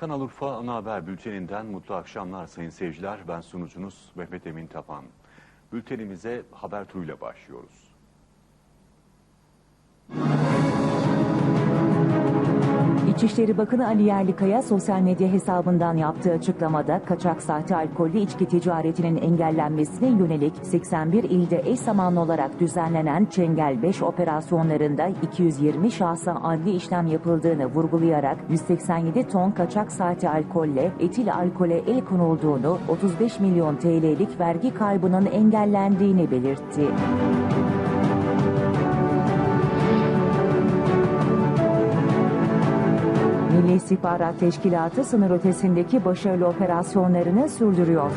Kanal Urfa Ana Haber Bülteninden mutlu akşamlar sayın seyirciler. Ben sunucunuz Mehmet Emin Tapan. Bültenimize haber turuyla başlıyoruz. İçişleri Bakanı Ali Yerlikaya sosyal medya hesabından yaptığı açıklamada kaçak sahte alkollü içki ticaretinin engellenmesine yönelik 81 ilde eş zamanlı olarak düzenlenen Çengel 5 operasyonlarında 220 şahsa adli işlem yapıldığını vurgulayarak 187 ton kaçak sahte alkolle etil alkole el konulduğunu, 35 milyon TL'lik vergi kaybının engellendiğini belirtti. Milli İstihbarat Teşkilatı sınır ötesindeki başarılı operasyonlarını sürdürüyor.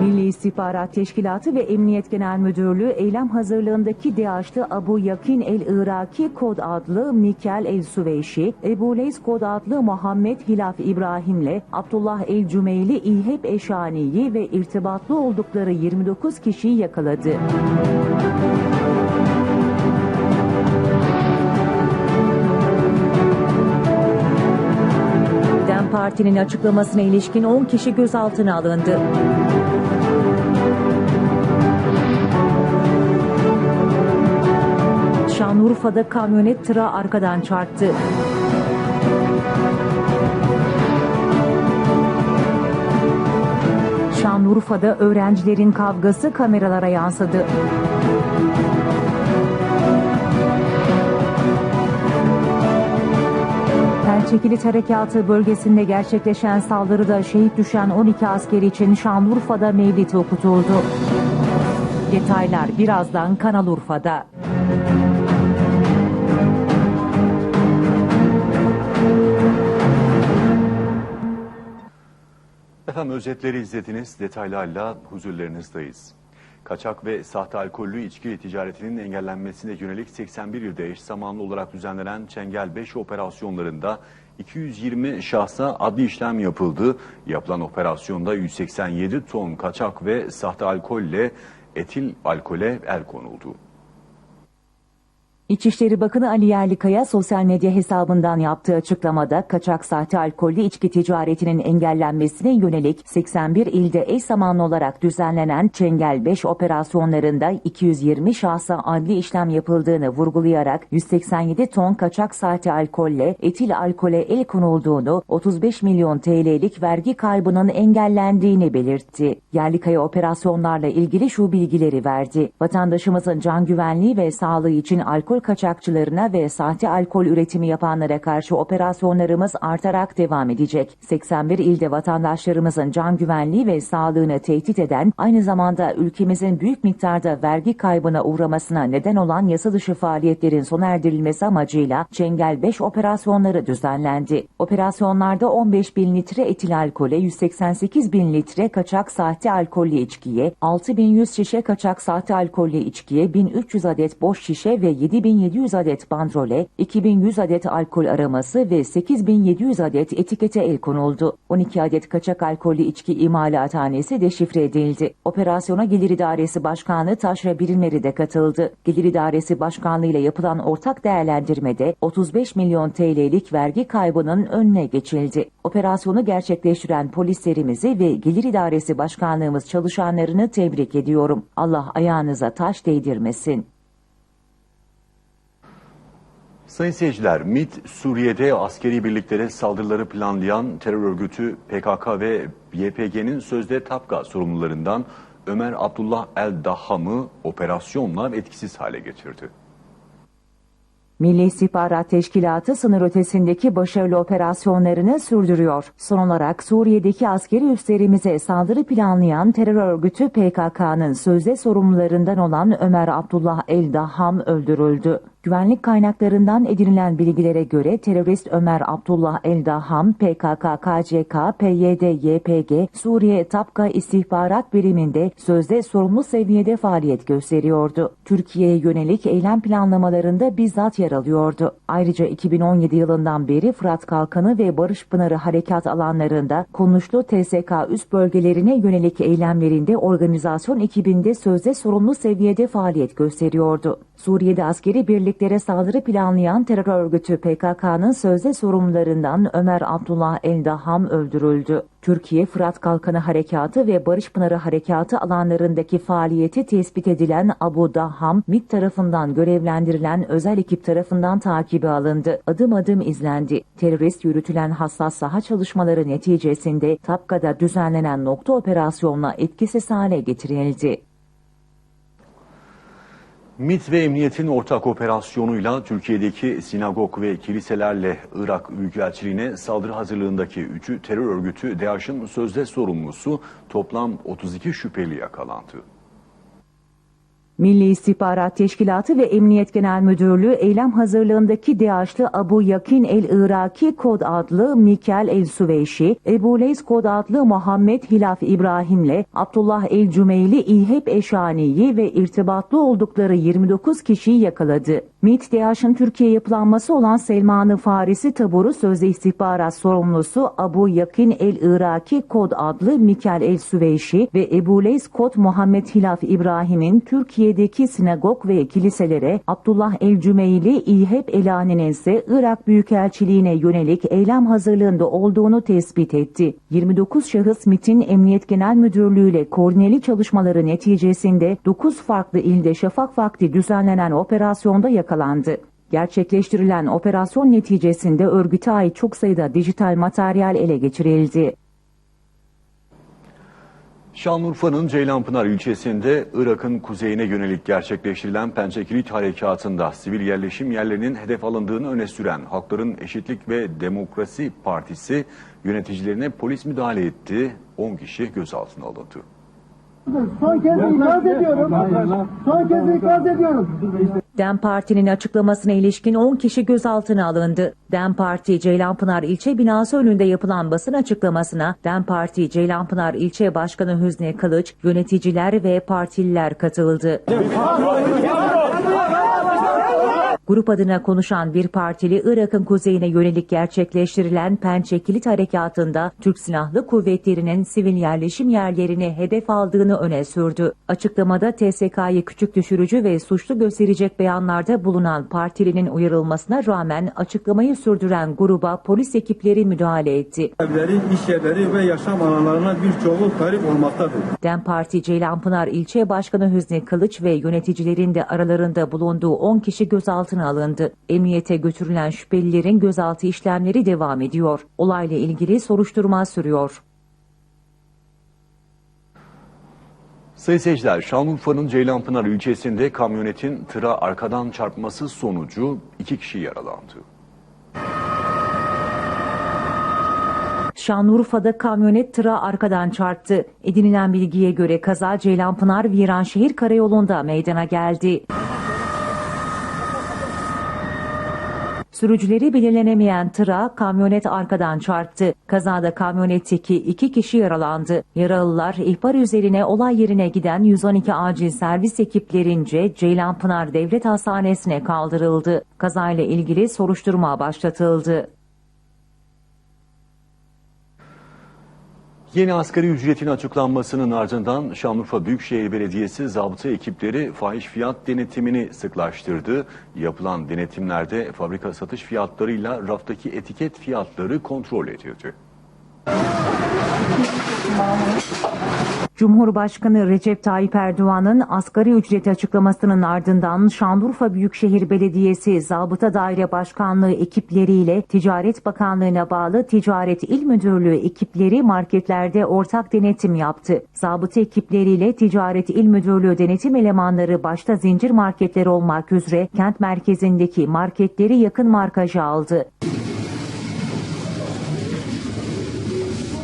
Milli İstihbarat Teşkilatı ve Emniyet Genel Müdürlüğü eylem hazırlığındaki DAEŞ'lı Abu Yakin el-Iraki kod adlı Mikel el-Süveyşi, Ebu Leys kod adlı Muhammed Hilaf İbrahim'le Abdullah el-Cümeyli İlhep Eşani'yi ve irtibatlı oldukları 29 kişiyi yakaladı. DEM Parti'nin açıklamasına ilişkin 10 kişi gözaltına alındı. Şanlıurfa'da kamyonet tıra arkadan çarptı. Şanlıurfa'da öğrencilerin kavgası kameralara yansıdı. Pençekilit Harekatı bölgesinde gerçekleşen saldırıda şehit düşen 12 asker için Şanlıurfa'da mevlid okutuldu. Detaylar birazdan Kanal Urfa'da. Efendim özetleri izlediniz. Detaylarla huzurlarınızdayız. Kaçak ve sahte alkollü içki ticaretinin engellenmesine yönelik 81 ilde eş zamanlı olarak düzenlenen Çengel 5 operasyonlarında 220 şahsa adli işlem yapıldı. Yapılan operasyonda 187 ton kaçak ve sahte alkolle etil alkole el konuldu. İçişleri Bakanı Ali Yerlikaya sosyal medya hesabından yaptığı açıklamada kaçak sahte alkollü içki ticaretinin engellenmesine yönelik 81 ilde eş zamanlı olarak düzenlenen Çengel 5 operasyonlarında 220 şahsa adli işlem yapıldığını vurgulayarak 187 ton kaçak sahte alkolle etil alkole el konulduğunu, 35 milyon TL'lik vergi kaybının engellendiğini belirtti. Yerlikaya operasyonlarla ilgili şu bilgileri verdi. Vatandaşımızın can güvenliği ve sağlığı için alkol kaçakçılarına ve sahte alkol üretimi yapanlara karşı operasyonlarımız artarak devam edecek. 81 ilde vatandaşlarımızın can güvenliği ve sağlığını tehdit eden, aynı zamanda ülkemizin büyük miktarda vergi kaybına uğramasına neden olan yasa dışı faaliyetlerin sona erdirilmesi amacıyla Çengel 5 operasyonları düzenlendi. Operasyonlarda 15 bin litre etil alkole, 188 bin litre kaçak sahte alkollü içkiye, 6100 şişe kaçak sahte alkollü içkiye, 1300 adet boş şişe ve 7700 adet bandrole, 2100 adet alkol araması ve 8700 adet etikete el konuldu. 12 adet kaçak alkollü içki imalathanesi deşifre edildi. Operasyona Gelir İdaresi Başkanlığı taşra birimleri de katıldı. Gelir İdaresi Başkanlığı ile yapılan ortak değerlendirmede 35 milyon TL'lik vergi kaybının önüne geçildi. Operasyonu gerçekleştiren polislerimizi ve Gelir İdaresi Başkanlığımız çalışanlarını tebrik ediyorum. Allah ayağınıza taş değdirmesin. Sayın seyirciler, MİT Suriye'de askeri birliklere saldırıları planlayan terör örgütü PKK ve YPG'nin sözde Tapka sorumlularından Ömer Abdullah El-Dahham'ı operasyonla etkisiz hale getirdi. Milli İstihbarat Teşkilatı sınır ötesindeki başarılı operasyonlarını sürdürüyor. Son olarak Suriye'deki askeri üslerimize saldırı planlayan terör örgütü PKK'nın sözde sorumlularından olan Ömer Abdullah El-Dahham öldürüldü. Güvenlik kaynaklarından edinilen bilgilere göre terörist Ömer Abdullah Eldaham, PKK, KCK, PYD, YPG, Suriye Tapka İstihbarat Biriminde sözde sorumlu seviyede faaliyet gösteriyordu. Türkiye'ye yönelik eylem planlamalarında bizzat yer alıyordu. Ayrıca 2017 yılından beri Fırat Kalkanı ve Barış Pınarı harekat alanlarında konuşlu TSK üst bölgelerine yönelik eylemlerinde organizasyon ekibinde sözde sorumlu seviyede faaliyet gösteriyordu. Suriye'de askeri birliklere saldırı planlayan terör örgütü PKK'nın sözde sorumlularından Ömer Abdullah Eldaham öldürüldü. Türkiye Fırat Kalkanı Harekatı ve Barış Pınarı Harekatı alanlarındaki faaliyeti tespit edilen Abu Daham, MİT tarafından görevlendirilen özel ekip tarafından takibi alındı. Adım adım izlendi. Terörist yürütülen hassas saha çalışmaları neticesinde Tapka'da düzenlenen nokta operasyonla etkisiz hale getirildi. MİT ve Emniyet'in ortak operasyonuyla Türkiye'deki sinagog ve kiliselerle Irak Büyükelçiliğine saldırı hazırlığındaki üçü terör örgütü DAEŞ'in sözde sorumlusu toplam 32 şüpheli yakalandı. Milli İstihbarat Teşkilatı ve Emniyet Genel Müdürlüğü eylem hazırlığındaki DAEŞ'lı Abu Yakin el-Iraki kod adlı Mikel el-Süveyşi, Ebu Leys kod adlı Muhammed Hilaf İbrahim'le Abdullah el-Cümeyli İheb Eşani'yi ve irtibatlı oldukları 29 kişiyi yakaladı. MİT, DAEŞ'in Türkiye yapılanması olan Selman-ı Farisi taburu sözde istihbarat sorumlusu Abu Yakin el-Iraki kod adlı Mikel el-Süveyşi ve Ebu Leys kod Muhammed Hilaf İbrahim'in Türkiye'deki sinagog ve kiliselere Abdullah el-Cümeyli İheb Elani'nin ise Irak Büyükelçiliğine yönelik eylem hazırlığında olduğunu tespit etti. 29 şahıs MİT'in Emniyet Genel Müdürlüğü ile koordineli çalışmaları neticesinde 9 farklı ilde şafak vakti düzenlenen operasyonda yakalandı. Gerçekleştirilen operasyon neticesinde örgüte ait çok sayıda dijital materyal ele geçirildi. Şanlıurfa'nın Ceylanpınar ilçesinde Irak'ın kuzeyine yönelik gerçekleştirilen Pençe Kilit Harekatı'nda sivil yerleşim yerlerinin hedef alındığını öne süren Halkların Eşitlik ve Demokrasi Partisi yöneticilerine polis müdahale etti. 10 kişi gözaltına alındı. Son kez ikaz ediyorum. Son kez ikaz ediyorum. DEM Parti'nin açıklamasına ilişkin 10 kişi gözaltına alındı. DEM Parti Ceylanpınar ilçe binası önünde yapılan basın açıklamasına DEM Parti Ceylanpınar ilçe başkanı Hüsnü Kılıç, yöneticiler ve partililer katıldı. Grup adına konuşan bir partili Irak'ın kuzeyine yönelik gerçekleştirilen Pençe Kilit Harekatı'nda Türk Silahlı Kuvvetleri'nin sivil yerleşim yerlerini hedef aldığını öne sürdü. Açıklamada TSK'yı küçük düşürücü ve suçlu gösterecek beyanlarda bulunan partilinin uyarılmasına rağmen açıklamayı sürdüren gruba polis ekipleri müdahale etti. Evleri, iş yerleri ve yaşam alanlarına birçoğu tahrip olmaktadır. DEM Parti Ceylanpınar İlçe Başkanı Hüsnü Kılıç ve yöneticilerin de aralarında bulunduğu 10 kişi gözaltına alındı. Emniyete götürülen şüphelilerin gözaltı işlemleri devam ediyor. Olayla ilgili soruşturma sürüyor. Sayın seyirciler, Şanlıurfa'nın Ceylanpınar ilçesinde kamyonetin tıra arkadan çarpması sonucu iki kişi yaralandı. Şanlıurfa'da kamyonet tıra arkadan çarptı. Edinilen bilgiye göre kaza Ceylanpınar Viranşehir Karayolu'nda meydana geldi. Sürücüleri belirlenemeyen tıra kamyonet arkadan çarptı. Kazada kamyonetteki iki kişi yaralandı. Yaralılar ihbar üzerine olay yerine giden 112 acil servis ekiplerince Ceylanpınar Devlet Hastanesi'ne kaldırıldı. Kazayla ilgili soruşturma başlatıldı. Yeni asgari ücretin açıklanmasının ardından Şanlıurfa Büyükşehir Belediyesi zabıta ekipleri fahiş fiyat denetimini sıklaştırdı. Yapılan denetimlerde fabrika satış fiyatlarıyla raftaki etiket fiyatları kontrol edildi. Cumhurbaşkanı Recep Tayyip Erdoğan'ın asgari ücreti açıklamasının ardından Şanlıurfa Büyükşehir Belediyesi Zabıta Daire Başkanlığı ekipleriyle Ticaret Bakanlığı'na bağlı Ticaret İl Müdürlüğü ekipleri marketlerde ortak denetim yaptı. Zabıta ekipleriyle Ticaret İl Müdürlüğü denetim elemanları başta zincir marketler olmak üzere kent merkezindeki marketleri yakın markaja aldı.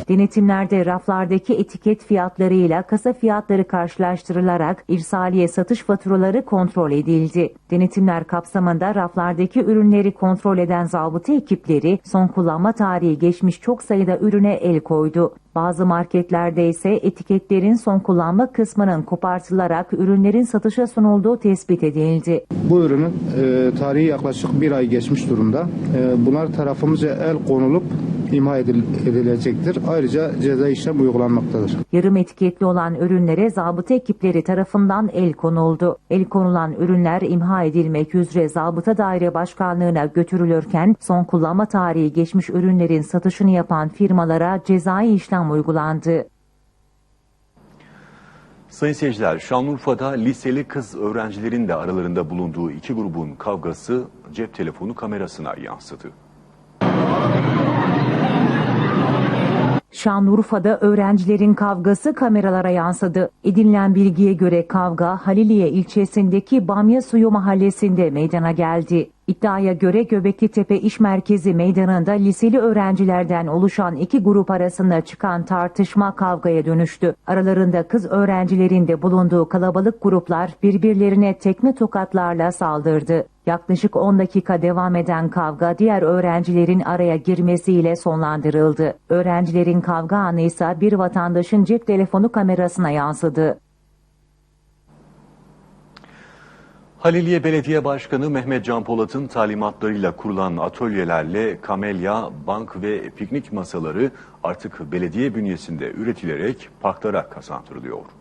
Denetimlerde raflardaki etiket fiyatlarıyla kasa fiyatları karşılaştırılarak irsaliye satış faturaları kontrol edildi. Denetimler kapsamında raflardaki ürünleri kontrol eden zabıta ekipleri son kullanma tarihi geçmiş çok sayıda ürüne el koydu. Bazı marketlerde ise etiketlerin son kullanma kısmının kopartılarak ürünlerin satışa sunulduğu tespit edildi. Bu ürünün e, tarihi yaklaşık bir ay geçmiş durumda. E, bunlar tarafımızca el konulup imha edil- edilecektir. Ayrıca ceza işlem uygulanmaktadır. Yarım etiketli olan ürünlere zabıta ekipleri tarafından el konuldu. El konulan ürünler imha edilmek üzere zabıta daire başkanlığına götürülürken son kullanma tarihi geçmiş ürünlerin satışını yapan firmalara cezai işlem uygulandı. Sayın seyirciler, Şanlıurfa'da liseli kız öğrencilerin de aralarında bulunduğu iki grubun kavgası cep telefonu kamerasına yansıdı. Şanlıurfa'da öğrencilerin kavgası kameralara yansıdı. Edinilen bilgiye göre kavga Haliliye ilçesindeki Bamya Suyu mahallesinde meydana geldi. İddiaya göre Göbekli Tepe İş Merkezi meydanında liseli öğrencilerden oluşan iki grup arasında çıkan tartışma kavgaya dönüştü. Aralarında kız öğrencilerin de bulunduğu kalabalık gruplar birbirlerine tekme tokatlarla saldırdı. Yaklaşık 10 dakika devam eden kavga diğer öğrencilerin araya girmesiyle sonlandırıldı. Öğrencilerin kavga anı ise bir vatandaşın cep telefonu kamerasına yansıdı. Haliliye Belediye Başkanı Mehmet Can Polat'ın talimatlarıyla kurulan atölyelerle kamelya, bank ve piknik masaları artık belediye bünyesinde üretilerek parklara kazandırılıyor.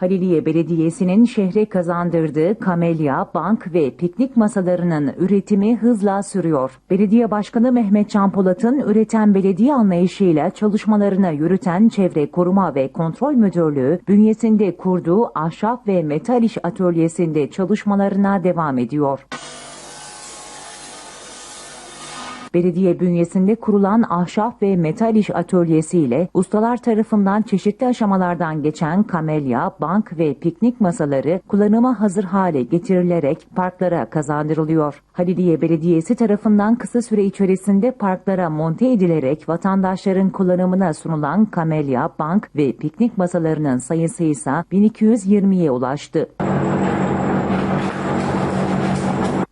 Haliliye Belediyesi'nin şehre kazandırdığı kamelya, bank ve piknik masalarının üretimi hızla sürüyor. Belediye Başkanı Mehmet Can Polat'ın üreten belediye anlayışıyla çalışmalarını yürüten Çevre Koruma ve Kontrol Müdürlüğü bünyesinde kurduğu ahşap ve metal iş atölyesinde çalışmalarına devam ediyor. Belediye bünyesinde kurulan ahşap ve metal iş atölyesi ile ustalar tarafından çeşitli aşamalardan geçen kamelya, bank ve piknik masaları kullanıma hazır hale getirilerek parklara kazandırılıyor. Haliliye Belediyesi tarafından kısa süre içerisinde parklara monte edilerek vatandaşların kullanımına sunulan kamelya, bank ve piknik masalarının sayısı ise 1220'ye ulaştı.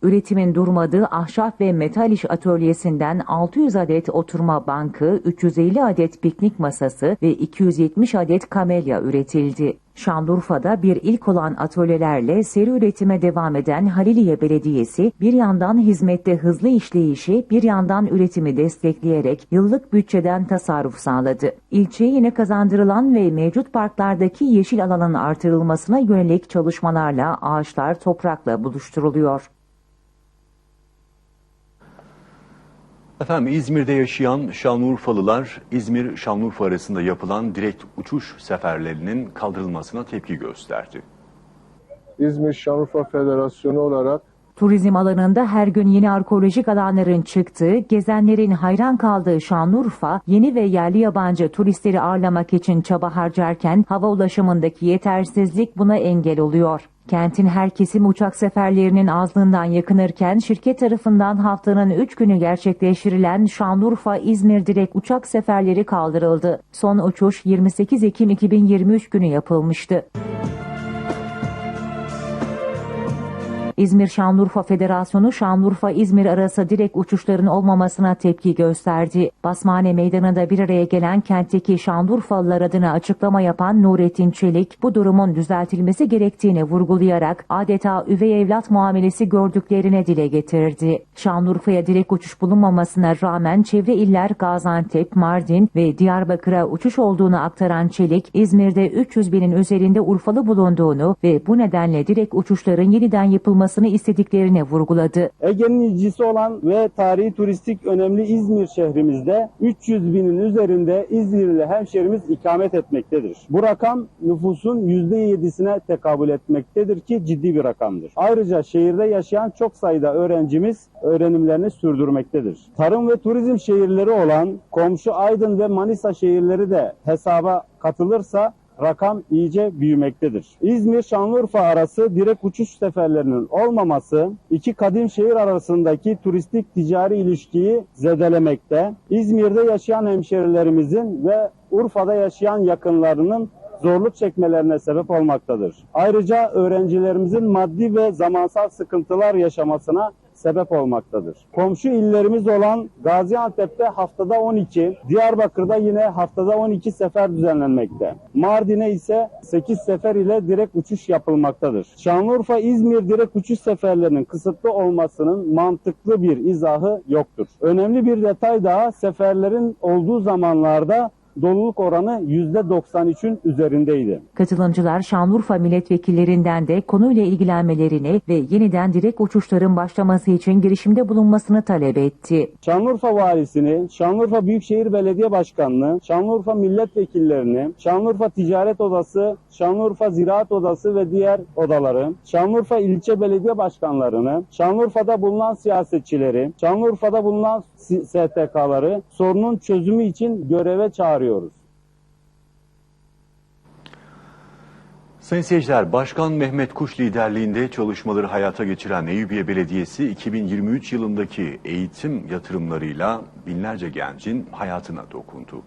Üretimin durmadığı ahşap ve metal iş atölyesinden 600 adet oturma bankı, 350 adet piknik masası ve 270 adet kamelya üretildi. Şanlıurfa'da bir ilk olan atölyelerle seri üretime devam eden Haliliye Belediyesi bir yandan hizmette hızlı işleyişi bir yandan üretimi destekleyerek yıllık bütçeden tasarruf sağladı. İlçeye yine kazandırılan ve mevcut parklardaki yeşil alanın artırılmasına yönelik çalışmalarla ağaçlar toprakla buluşturuluyor. Efendim İzmir'de yaşayan Şanlıurfalılar İzmir-Şanlıurfa arasında yapılan direkt uçuş seferlerinin kaldırılmasına tepki gösterdi. İzmir Şanlıurfa Federasyonu olarak Turizm alanında her gün yeni arkeolojik alanların çıktığı, gezenlerin hayran kaldığı Şanlıurfa, yeni ve yerli yabancı turistleri ağırlamak için çaba harcarken hava ulaşımındaki yetersizlik buna engel oluyor. Kentin her kesim uçak seferlerinin azlığından yakınırken şirket tarafından haftanın 3 günü gerçekleştirilen Şanlıurfa-İzmir direkt uçak seferleri kaldırıldı. Son uçuş 28 Ekim 2023 günü yapılmıştı. İzmir Şanlıurfa Federasyonu Şanlıurfa-İzmir arası direkt uçuşların olmamasına tepki gösterdi. Basmane Meydanı'nda bir araya gelen kentteki Şanlıurfalılar adına açıklama yapan Nurettin Çelik bu durumun düzeltilmesi gerektiğini vurgulayarak adeta üvey evlat muamelesi gördüklerine dile getirdi. Şanlıurfa'ya direkt uçuş bulunmamasına rağmen çevre iller Gaziantep, Mardin ve Diyarbakır'a uçuş olduğunu aktaran Çelik, İzmir'de 300 binin üzerinde Urfalı bulunduğunu ve bu nedenle direkt uçuşların yeniden yapılması istediklerini vurguladı. Ege'nin incisi olan ve tarihi turistik önemli İzmir şehrimizde 300 binin üzerinde İzmirli hemşerimiz ikamet etmektedir. Bu rakam nüfusun %7'sine tekabül etmektedir ki ciddi bir rakamdır. Ayrıca şehirde yaşayan çok sayıda öğrencimiz öğrenimlerini sürdürmektedir. Tarım ve turizm şehirleri olan komşu Aydın ve Manisa şehirleri de hesaba katılırsa rakam iyice büyümektedir. İzmir-Şanlıurfa arası direkt uçuş seferlerinin olmaması iki kadim şehir arasındaki turistik ticari ilişkiyi zedelemekte. İzmir'de yaşayan hemşerilerimizin ve Urfa'da yaşayan yakınlarının zorluk çekmelerine sebep olmaktadır. Ayrıca öğrencilerimizin maddi ve zamansal sıkıntılar yaşamasına sebep olmaktadır. Komşu illerimiz olan Gaziantep'te haftada 12, Diyarbakır'da yine haftada 12 sefer düzenlenmekte. Mardin'e ise 8 sefer ile direkt uçuş yapılmaktadır. Şanlıurfa İzmir direkt uçuş seferlerinin kısıtlı olmasının mantıklı bir izahı yoktur. Önemli bir detay daha seferlerin olduğu zamanlarda doluluk oranı %93'ün üzerindeydi. Katılımcılar Şanlıurfa milletvekillerinden de konuyla ilgilenmelerini ve yeniden direkt uçuşların başlaması için girişimde bulunmasını talep etti. Şanlıurfa Valisi'ni, Şanlıurfa Büyükşehir Belediye Başkanı'nı, Şanlıurfa Milletvekillerini, Şanlıurfa Ticaret Odası, Şanlıurfa Ziraat Odası ve diğer odaları, Şanlıurfa İlçe Belediye Başkanlarını, Şanlıurfa'da bulunan siyasetçileri, Şanlıurfa'da bulunan STK'ları sorunun çözümü için göreve çağırıyoruz. Sayın seyirciler, Başkan Mehmet Kuş liderliğinde çalışmaları hayata geçiren Eyüpiye Belediyesi 2023 yılındaki eğitim yatırımlarıyla binlerce gencin hayatına dokundu.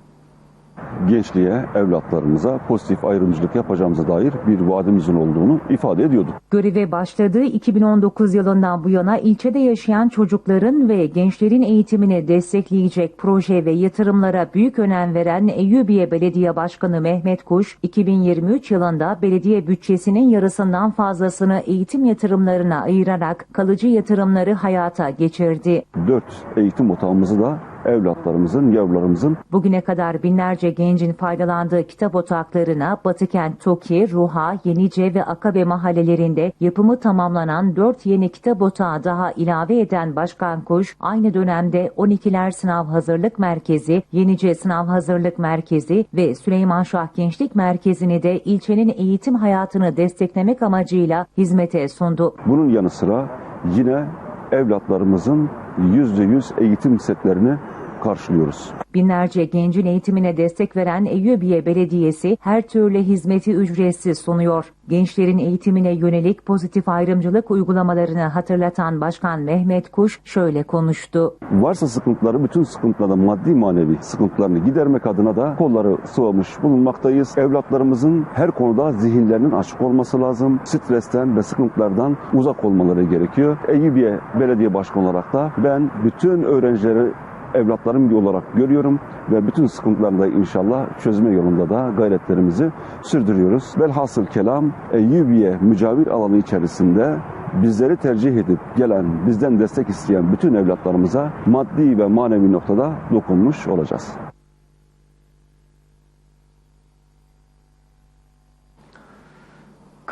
Gençliğe, evlatlarımıza pozitif ayrımcılık yapacağımıza dair bir vaadimizin olduğunu ifade ediyorduk. Göreve başladığı 2019 yılından bu yana ilçede yaşayan çocukların ve gençlerin eğitimini destekleyecek proje ve yatırımlara büyük önem veren Eyyubiye Belediye Başkanı Mehmet Kuş, 2023 yılında belediye bütçesinin yarısından fazlasını eğitim yatırımlarına ayırarak kalıcı yatırımları hayata geçirdi. Dört eğitim otağımızı da evlatlarımızın, yavrularımızın Bugüne kadar binlerce gencin faydalandığı kitap otaklarına Batıkent, Toki, Ruha, Yenice ve Akabe mahallelerinde yapımı tamamlanan 4 yeni kitap otağı daha ilave eden Başkan Kuş, aynı dönemde 12'ler Sınav Hazırlık Merkezi, Yenice Sınav Hazırlık Merkezi ve Süleyman Şah Gençlik Merkezi'ni de ilçenin eğitim hayatını desteklemek amacıyla hizmete sundu. bunun yanı sıra yine evlatlarımızın yüzde yüz eğitim setlerini karşılıyoruz. Binlerce gencin eğitimine destek veren Eyyubiye Belediyesi her türlü hizmeti ücretsiz sunuyor. Gençlerin eğitimine yönelik pozitif ayrımcılık uygulamalarını hatırlatan Başkan Mehmet Kuş şöyle konuştu. Varsa sıkıntıları, bütün sıkıntıları, maddi manevi sıkıntılarını gidermek adına da kolları sıvamış bulunmaktayız. Evlatlarımızın her konuda zihinlerinin açık olması lazım. Stresten ve sıkıntılardan uzak olmaları gerekiyor. Eyüpiye Belediye Başkanı olarak da ben bütün öğrencileri evlatlarım olarak görüyorum ve bütün sıkıntılarını da inşallah çözme yolunda da gayretlerimizi sürdürüyoruz. Velhasıl kelam Eyyubiye mücavir alanı içerisinde bizleri tercih edip gelen, bizden destek isteyen bütün evlatlarımıza maddi ve manevi noktada dokunmuş olacağız.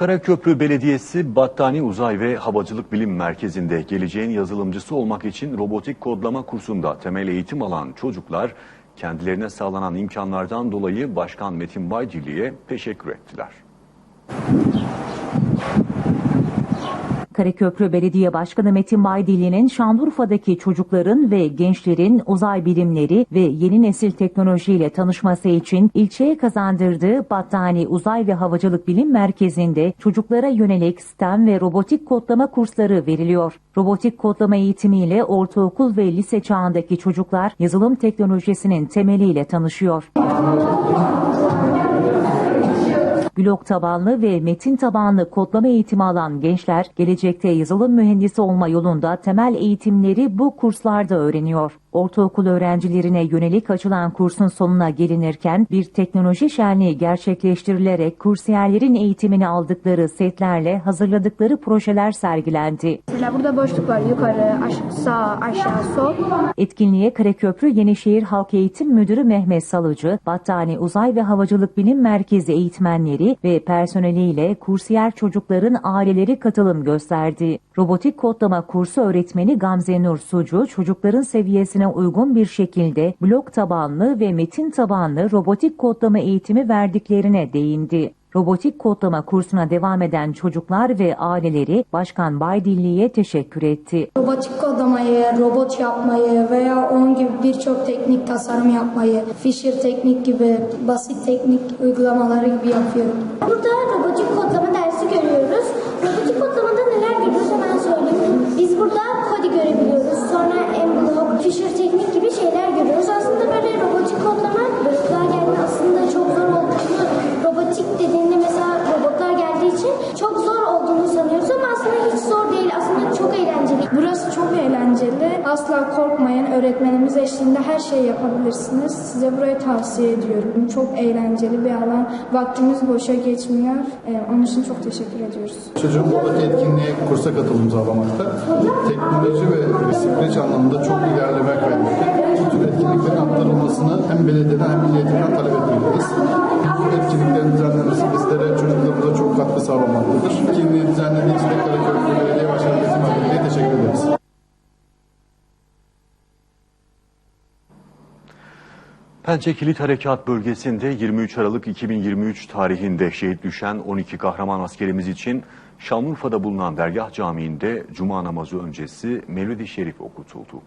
Karaköprü Belediyesi Battani Uzay ve Havacılık Bilim Merkezi'nde geleceğin yazılımcısı olmak için robotik kodlama kursunda temel eğitim alan çocuklar kendilerine sağlanan imkanlardan dolayı Başkan Metin Baydili'ye teşekkür ettiler. Karaköprü Belediye Başkanı Metin Baydili'nin Şanlıurfa'daki çocukların ve gençlerin uzay bilimleri ve yeni nesil teknolojiyle tanışması için ilçeye kazandırdığı Battani Uzay ve Havacılık Bilim Merkezi'nde çocuklara yönelik STEM ve robotik kodlama kursları veriliyor. Robotik kodlama eğitimiyle ortaokul ve lise çağındaki çocuklar yazılım teknolojisinin temeliyle tanışıyor. Blok tabanlı ve metin tabanlı kodlama eğitimi alan gençler gelecekte yazılım mühendisi olma yolunda temel eğitimleri bu kurslarda öğreniyor. Ortaokul öğrencilerine yönelik açılan kursun sonuna gelinirken bir teknoloji şenliği gerçekleştirilerek kursiyerlerin eğitimini aldıkları setlerle hazırladıkları projeler sergilendi. Mesela burada boşluk var. Yukarı, aş- sağ, aşağı, sol. Etkinliğe Karaköprü Yenişehir Halk Eğitim Müdürü Mehmet Salıcı, Battani Uzay ve Havacılık Bilim Merkezi eğitmenleri ve personeliyle kursiyer çocukların aileleri katılım gösterdi. Robotik kodlama kursu öğretmeni Gamze Nur Sucu, çocukların seviyesine uygun bir şekilde blok tabanlı ve metin tabanlı robotik kodlama eğitimi verdiklerine değindi. Robotik kodlama kursuna devam eden çocuklar ve aileleri Başkan Baydilli'ye teşekkür etti. Robotik kodlamayı, robot yapmayı veya onun gibi birçok teknik tasarım yapmayı, Fisher teknik gibi basit teknik uygulamaları gibi yapıyorum. Burada robotik kodlama dersi Fisher Teknik gibi şeyler görüyoruz. Aslında böyle robotik kodlama bölükler geldiğinde aslında çok zor olduğunu, robotik dediğinde mesela robotlar geldiği için çok zor Asla korkmayın. Öğretmenimiz eşliğinde her şeyi yapabilirsiniz. Size burayı tavsiye ediyorum. Çok eğlenceli bir alan. Vaktimiz boşa geçmiyor. Ee, onun için çok teşekkür ediyoruz. Çocuğum bu etkinliğe kursa katılım sağlamakta. Teknoloji ve süreç anlamında çok ilerleme kaydettik. Bu tür etkinliklerin aktarılmasını hem belediyeden hem milli talep etmekteyiz. Bu etkinliklerin düzenlenmesi bizlere, çocuklarımıza çok katkı sağlamaktadır. Etkinliği düzenlediği için de Karaköy Belediye Başkanı Metin Bey'e teşekkür ederiz. Pençe Kilit Harekat Bölgesi'nde 23 Aralık 2023 tarihinde şehit düşen 12 kahraman askerimiz için Şanlıurfa'da bulunan Dergah Camii'nde Cuma namazı öncesi Mevlid-i Şerif okutuldu.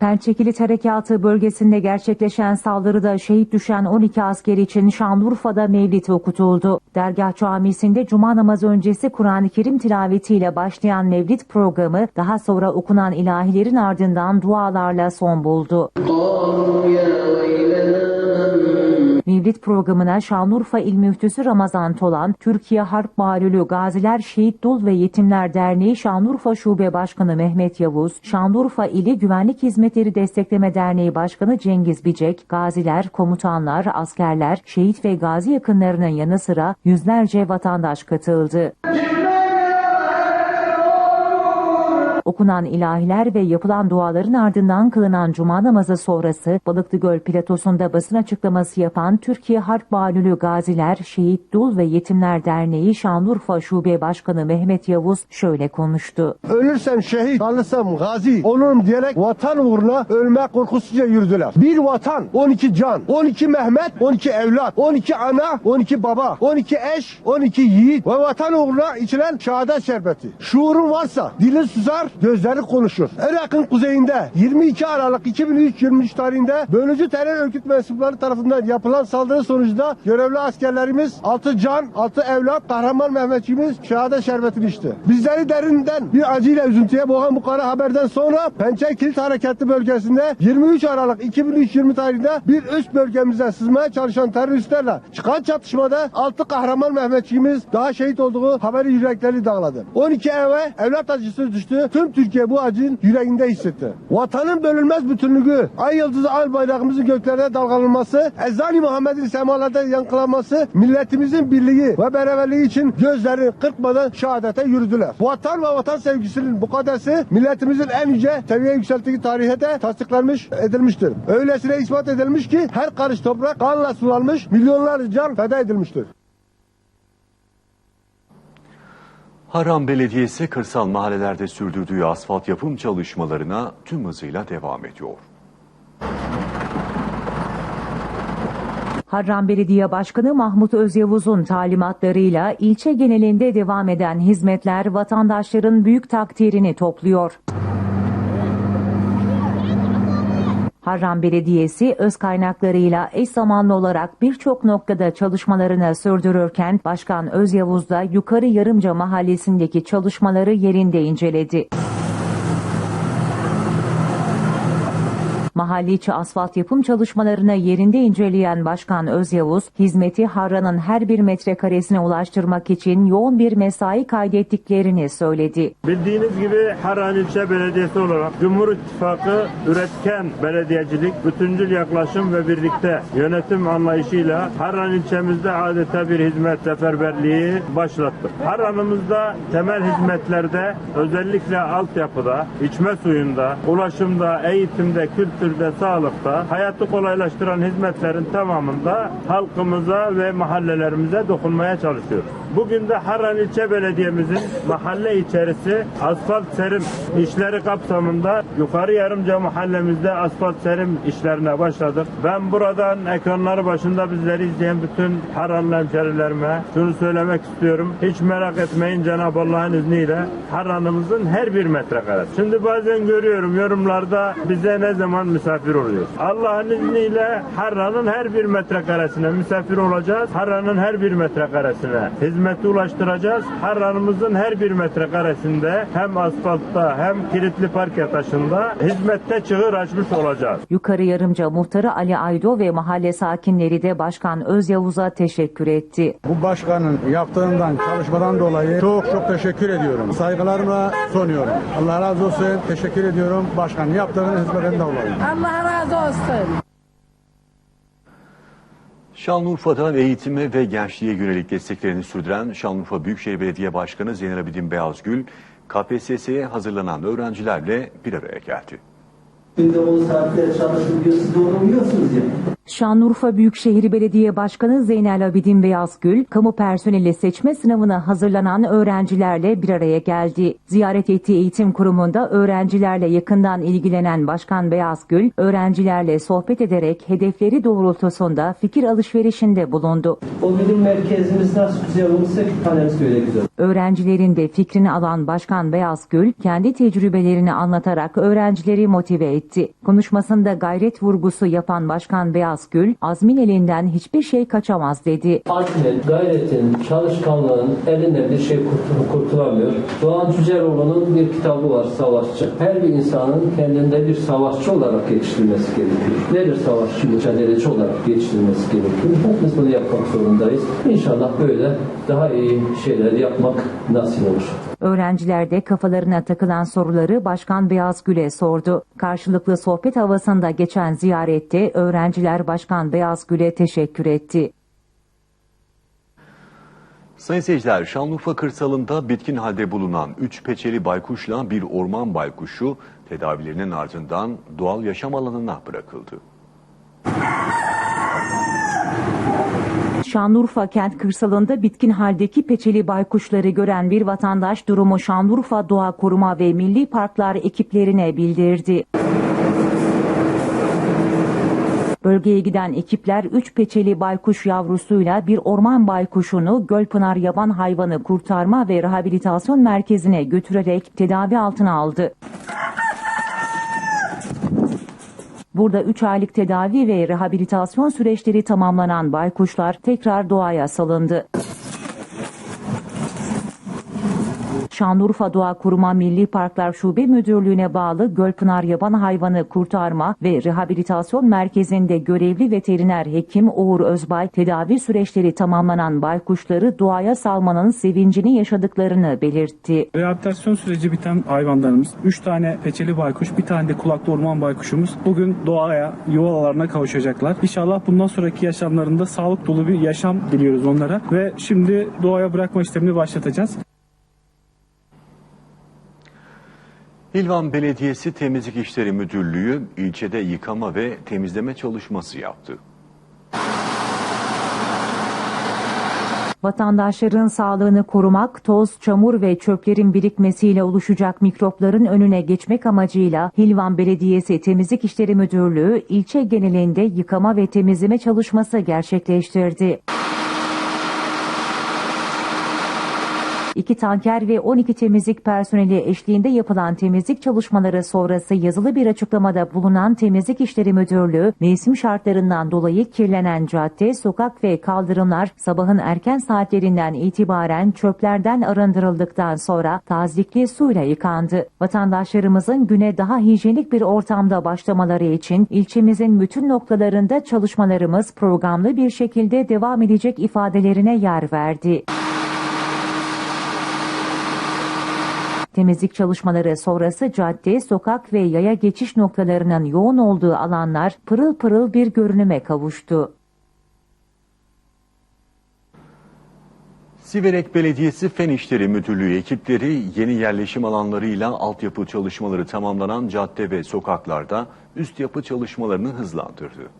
Pençekilit Harekatı bölgesinde gerçekleşen saldırıda şehit düşen 12 asker için Şanlıurfa'da mevlid okutuldu. Dergah Camisi'nde cuma namazı öncesi Kur'an-ı Kerim tilavetiyle başlayan mevlid programı daha sonra okunan ilahilerin ardından dualarla son buldu. Mevlid programına Şanlıurfa İl Müftüsü Ramazan Tolan, Türkiye Harp Malulü Gaziler Şehit Dul ve Yetimler Derneği Şanlıurfa Şube Başkanı Mehmet Yavuz, Şanlıurfa İli Güvenlik Hizmetleri Destekleme Derneği Başkanı Cengiz Bicek, gaziler, komutanlar, askerler, şehit ve gazi yakınlarının yanı sıra yüzlerce vatandaş katıldı. Okunan ilahiler ve yapılan duaların ardından kılınan cuma namazı sonrası Balıklıgöl platosunda basın açıklaması yapan Türkiye Harp Malulü Gaziler, Şehit Dul ve Yetimler Derneği Şanlıurfa Şube Başkanı Mehmet Yavuz şöyle konuştu. Ölürsem şehit, kalırsam gazi olurum diyerek vatan uğruna ölme korkusuzca yürüdüler. Bir vatan, 12 can, 12 Mehmet, 12 evlat, 12 ana, 12 baba, 12 eş, 12 yiğit ve vatan uğruna içilen şehadet şerbeti. Şuurun varsa dilin susar, gözleri konuşur. Irak'ın kuzeyinde 22 Aralık 2003-23 tarihinde bölücü terör örgüt mensupları tarafından yapılan saldırı sonucunda görevli askerlerimiz 6 can, 6 evlat, kahraman Mehmetçiğimiz şehadet şerbetini içti. Bizleri derinden bir acıyla üzüntüye boğan bu kara haberden sonra Pençe Kilit Harekatı bölgesinde 23 Aralık 2003-20 tarihinde bir üst bölgemize sızmaya çalışan teröristlerle çıkan çatışmada 6 kahraman Mehmetçiğimiz daha şehit olduğu haberi yürekleri dağladı. 12 eve evlat acısı düştü. Tüm Türkiye bu acının yüreğinde hissetti. Vatanın bölünmez bütünlüğü, ay yıldızı al bayrağımızın göklerde dalgalanması, ezan-ı Muhammed'in semalarda yankılanması, milletimizin birliği ve beraberliği için gözlerini kırpmadan şehadete yürüdüler. Vatan ve vatan sevgisinin bu kadesi milletimizin en yüce seviyeye yükselttiği tarihe tasdiklenmiş edilmiştir. Öylesine ispat edilmiş ki her karış toprak kanla sulanmış, milyonlarca can feda edilmiştir. Haram Belediyesi kırsal mahallelerde sürdürdüğü asfalt yapım çalışmalarına tüm hızıyla devam ediyor. Harran Belediye Başkanı Mahmut Özyavuz'un talimatlarıyla ilçe genelinde devam eden hizmetler vatandaşların büyük takdirini topluyor. Harran Belediyesi öz kaynaklarıyla eş zamanlı olarak birçok noktada çalışmalarını sürdürürken Başkan Özyavuz da Yukarı Yarımca mahallesindeki çalışmaları yerinde inceledi. Mahalle içi asfalt yapım çalışmalarını yerinde inceleyen Başkan Özyavuz, hizmeti Harran'ın her bir metrekaresine ulaştırmak için yoğun bir mesai kaydettiklerini söyledi. Bildiğiniz gibi Harran İlçe Belediyesi olarak Cumhur İttifakı üretken belediyecilik, bütüncül yaklaşım ve birlikte yönetim anlayışıyla Harran ilçemizde adeta bir hizmet seferberliği başlattık. Harran'ımızda temel hizmetlerde özellikle altyapıda, içme suyunda, ulaşımda, eğitimde, kültürde kültürde, sağlıkta, hayatı kolaylaştıran hizmetlerin tamamında halkımıza ve mahallelerimize dokunmaya çalışıyoruz. Bugün de Harran İlçe Belediye'mizin mahalle içerisi asfalt serim işleri kapsamında Yukarı Yarımca mahallemizde asfalt serim işlerine başladık. Ben buradan ekranları başında bizleri izleyen bütün Harranlı hemşerilerime şunu söylemek istiyorum. Hiç merak etmeyin Cenab-ı Allah'ın izniyle Harran'ımızın her bir metrekaresi. Şimdi bazen görüyorum yorumlarda bize ne zaman misafir oluyor. Allah'ın izniyle Harran'ın her bir metrekaresine misafir olacağız. Harran'ın her bir metrekaresine hizmeti ulaştıracağız. Harran'ımızın her bir metrekaresinde hem asfaltta hem kilitli parke taşında hizmette çığır açmış olacağız. Yukarı Yarımca muhtarı Ali Aydo ve mahalle sakinleri de Başkan Özyavuz'a teşekkür etti. Bu başkanın yaptığından, çalışmadan dolayı çok çok teşekkür ediyorum. Saygılarımla sunuyorum. Allah razı olsun. Teşekkür ediyorum. Başkan yaptığının hizmetinde dolayı. Allah razı olsun. Şanlıurfa'da eğitime ve gençliğe yönelik desteklerini sürdüren Şanlıurfa Büyükşehir Belediye Başkanı Zeynel Abidin Beyazgül, KPSS'ye hazırlanan öğrencilerle bir araya geldi. Günde 10 saatler çalışılıyor, siz de onu biliyorsunuz ya. Şanlıurfa Büyükşehir Belediye Başkanı Zeynel Abidin Beyazgül, kamu personeli seçme sınavına hazırlanan öğrencilerle bir araya geldi. Ziyaret ettiği eğitim kurumunda öğrencilerle yakından ilgilenen Başkan Beyazgül, öğrencilerle sohbet ederek hedefleri doğrultusunda fikir alışverişinde bulundu. O bilim merkezimiz nasıl güzel olursa kütüphanemiz öyle güzel. Öğrencilerin de fikrini alan Başkan Beyazgül, kendi tecrübelerini anlatarak öğrencileri motive etti. Konuşmasında gayret vurgusu yapan Başkan Beyazgül, azmin elinden hiçbir şey kaçamaz dedi. Azmin, gayretin, çalışkanlığın elinden bir şey kurtul- kurtulamıyor. Doğan Cüceloğlu'nun bir kitabı var Savaşçı. Her bir insanın kendinde bir savaşçı olarak yetiştirilmesi gerekiyor. Nedir savaşçı, mücadeleci olarak yetiştirilmesi gerekiyor? Hepimiz bunu yapmak zorundayız. İnşallah böyle daha iyi şeyler yapmak nasip olur. Öğrenciler de kafalarına takılan soruları Başkan Beyazgül'e sordu. Karşılıklı sohbet havasında geçen ziyarette öğrenciler Başkan Beyazgül'e teşekkür etti. Sayın seyirciler, Şanlıurfa kırsalında bitkin halde bulunan 3 peçeli baykuşla bir orman baykuşu tedavilerinin ardından doğal yaşam alanına bırakıldı. Şanlıurfa kent kırsalında bitkin haldeki peçeli baykuşları gören bir vatandaş durumu Şanlıurfa Doğa Koruma ve Milli Parklar ekiplerine bildirdi. Bölgeye giden ekipler 3 peçeli baykuş yavrusuyla bir orman baykuşunu Gölpınar Yaban Hayvanı Kurtarma ve Rehabilitasyon Merkezi'ne götürerek tedavi altına aldı. Burada 3 aylık tedavi ve rehabilitasyon süreçleri tamamlanan baykuşlar tekrar doğaya salındı. Şanlıurfa Doğa Koruma Milli Parklar Şube Müdürlüğü'ne bağlı Gölpınar Yaban Hayvanı Kurtarma ve Rehabilitasyon Merkezi'nde görevli veteriner hekim Uğur Özbay tedavi süreçleri tamamlanan baykuşları doğaya salmanın sevincini yaşadıklarını belirtti. Rehabilitasyon süreci biten hayvanlarımız, 3 tane peçeli baykuş, bir tane de kulaklı orman baykuşumuz bugün doğaya, yuvalarına kavuşacaklar. İnşallah bundan sonraki yaşamlarında sağlık dolu bir yaşam diliyoruz onlara ve şimdi doğaya bırakma işlemini başlatacağız. İlvan Belediyesi Temizlik İşleri Müdürlüğü ilçede yıkama ve temizleme çalışması yaptı. Vatandaşların sağlığını korumak, toz, çamur ve çöplerin birikmesiyle oluşacak mikropların önüne geçmek amacıyla Hilvan Belediyesi Temizlik İşleri Müdürlüğü ilçe genelinde yıkama ve temizleme çalışması gerçekleştirdi. İki tanker ve 12 temizlik personeli eşliğinde yapılan temizlik çalışmaları sonrası yazılı bir açıklamada bulunan Temizlik İşleri Müdürlüğü, mevsim şartlarından dolayı kirlenen cadde, sokak ve kaldırımlar sabahın erken saatlerinden itibaren çöplerden arındırıldıktan sonra tazikli suyla yıkandı. Vatandaşlarımızın güne daha hijyenik bir ortamda başlamaları için ilçemizin bütün noktalarında çalışmalarımız programlı bir şekilde devam edecek ifadelerine yer verdi. Temizlik çalışmaları sonrası cadde, sokak ve yaya geçiş noktalarının yoğun olduğu alanlar pırıl pırıl bir görünüme kavuştu. Siverek Belediyesi Fen İşleri Müdürlüğü ekipleri yeni yerleşim alanlarıyla altyapı çalışmaları tamamlanan cadde ve sokaklarda üst yapı çalışmalarını hızlandırdı.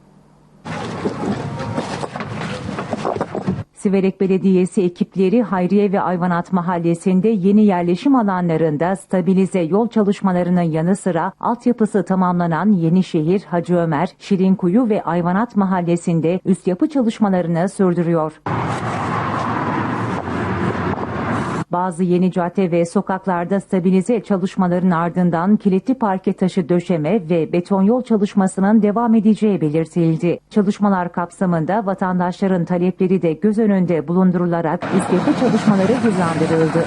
Siverek Belediyesi ekipleri Hayriye ve Ayvanat Mahallesi'nde yeni yerleşim alanlarında stabilize yol çalışmalarının yanı sıra altyapısı tamamlanan Yenişehir, Hacı Ömer, Şirinkuyu ve Ayvanat Mahallesi'nde üst yapı çalışmalarını sürdürüyor. Bazı yeni cadde ve sokaklarda stabilize çalışmaların ardından kilitli parke taşı döşeme ve beton yol çalışmasının devam edeceği belirtildi. Çalışmalar kapsamında vatandaşların talepleri de göz önünde bulundurularak yapı çalışmaları hızlandırıldı.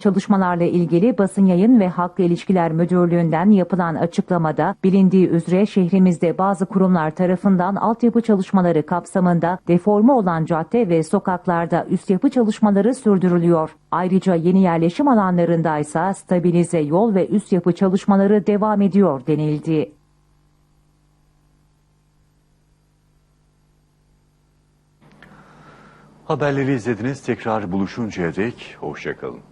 Çalışmalarla ilgili Basın Yayın ve Halkla İlişkiler Müdürlüğü'nden yapılan açıklamada bilindiği üzere şehrimizde bazı kurumlar tarafından altyapı çalışmaları kapsamında deforme olan cadde ve sokaklarda üst yapı çalışmaları sürdürülüyor. Ayrıca yeni yerleşim alanlarında ise stabilize yol ve üst yapı çalışmaları devam ediyor denildi. Haberleri izlediniz. Tekrar buluşuncaya dek hoşçakalın.